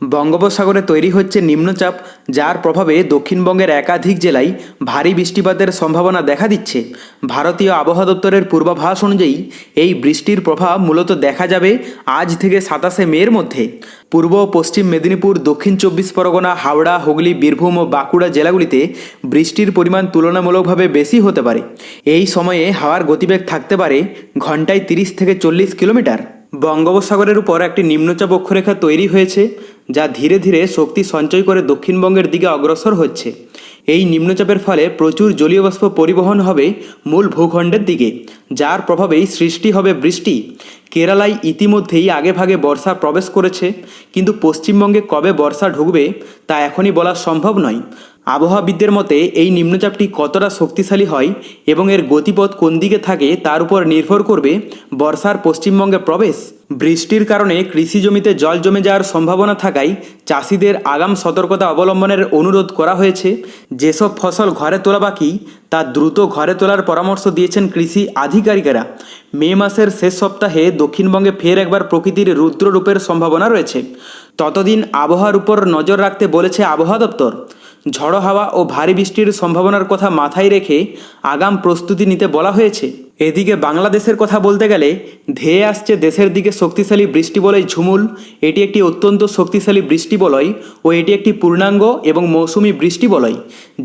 বঙ্গোপসাগরে তৈরি হচ্ছে নিম্নচাপ, যার প্রভাবে দক্ষিণবঙ্গের একাধিক জেলায় ভারী বৃষ্টিপাতের সম্ভাবনা দেখা দিচ্ছে। ভারতীয় আবহাওয়া দপ্তরের পূর্বাভাস অনুযায়ী, এই বৃষ্টির প্রভাব মূলত দেখা যাবে আজ থেকে সাতাশে মের মধ্যে। পূর্ব পশ্চিম মেদিনীপুর, দক্ষিণ চব্বিশ পরগনা, হাওড়া, হুগলি, বীরভূম ও বাঁকুড়া জেলাগুলিতে বৃষ্টির পরিমাণ তুলনামূলকভাবে বেশি হতে পারে। এই সময়ে হাওয়ার গতিবেগ থাকতে পারে ঘন্টায় তিরিশ থেকে চল্লিশ কিলোমিটার। বঙ্গোপসাগরের উপর একটি নিম্নচাপ অক্ষরেখা তৈরি হয়েছে। যা ধীরে ধীরে শক্তি সঞ্চয় করে দক্ষিণবঙ্গের দিকে অগ্রসর হচ্ছে। এই নিম্নচাপের ফলে প্রচুর জলীয় বাষ্প পরিবহন হবে মূল ভূখণ্ডের দিকে, যার প্রভাবেই সৃষ্টি হবে বৃষ্টি। কেরালায় ইতিমধ্যেই আগেভাগে বর্ষা প্রবেশ করেছে, কিন্তু পশ্চিমবঙ্গে কবে বর্ষা ঢুকবে তা এখনই বলা সম্ভব নয়। আবহাওয়াবিদদের মতে, এই নিম্নচাপটি কতটা শক্তিশালী হয় এবং এর গতিপথ কোন দিকে থাকে তার উপর নির্ভর করবে বর্ষার পশ্চিমবঙ্গে প্রবেশ। বৃষ্টির কারণে কৃষি জমিতে জল জমে যাওয়ার সম্ভাবনা থাকায় চাষিদের আগাম সতর্কতা অবলম্বনের অনুরোধ করা হয়েছে। যেসব ফসল ঘরে তোলা বাকি, তা দ্রুত ঘরে তোলার পরামর্শ দিয়েছেন কৃষি আধিকারিকেরা। মে মাসের শেষ সপ্তাহে দক্ষিণবঙ্গে ফের একবার প্রকৃতির রুদ্ররূপের সম্ভাবনা রয়েছে। ততদিন আবহাওয়ার উপর নজর রাখতে বলেছে আবহাওয়া দপ্তর। ঝড়ো হাওয়া ও ভারী বৃষ্টির সম্ভাবনার কথা মাথায় রেখে আগাম প্রস্তুতি নিতে বলা হয়েছে। এদিকে বাংলাদেশের কথা বলতে গেলে, ধেয়ে আসছে দেশের দিকে শক্তিশালী বৃষ্টিবলয় ঝুমুল। এটি একটি অত্যন্ত শক্তিশালী বৃষ্টিবলয় ও এটি একটি পূর্ণাঙ্গ এবং মৌসুমি বৃষ্টিবলয়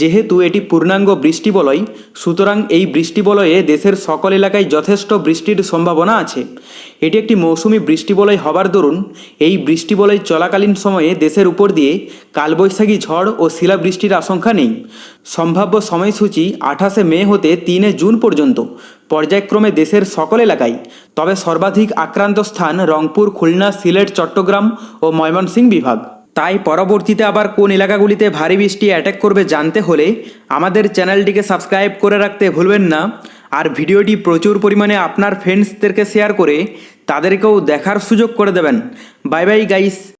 যেহেতু এটি পূর্ণাঙ্গ বৃষ্টিবলয় সুতরাং এই বৃষ্টিবলয়ে দেশের সকল এলাকায় যথেষ্ট বৃষ্টির সম্ভাবনা আছে। এটি একটি মৌসুমি বৃষ্টিবলয় হবার দরুন, এই বৃষ্টিবলয় চলাকালীন সময়ে দেশের উপর দিয়ে কালবৈশাখী ঝড় ও শিলাবৃষ্টির আশঙ্কা নেই। সম্ভাব্য সময়সূচি আঠাশে মে হতে তিনে জুন পর্যন্ত। পর্যায়ক্রমে দেশের সকল এলাকায়, তবে সর্বাধিক আক্রান্ত স্থান রংপুর, খুলনা, সিলেট, চট্টগ্রাম ও ময়মনসিংহ বিভাগ। তাই পরবর্তীতে আবার কোন এলাকাগুলিতে ভারী বৃষ্টি অ্যাটাক করবে জানতে হলে আমাদের চ্যানেলটিকে সাবস্ক্রাইব করে রাখতে ভুলবেন না। আর ভিডিওটি প্রচুর পরিমাণে আপনার ফ্রেন্ডসদেরকে শেয়ার করে তাদেরকেও দেখার সুযোগ করে দেবেন। Bye bye guys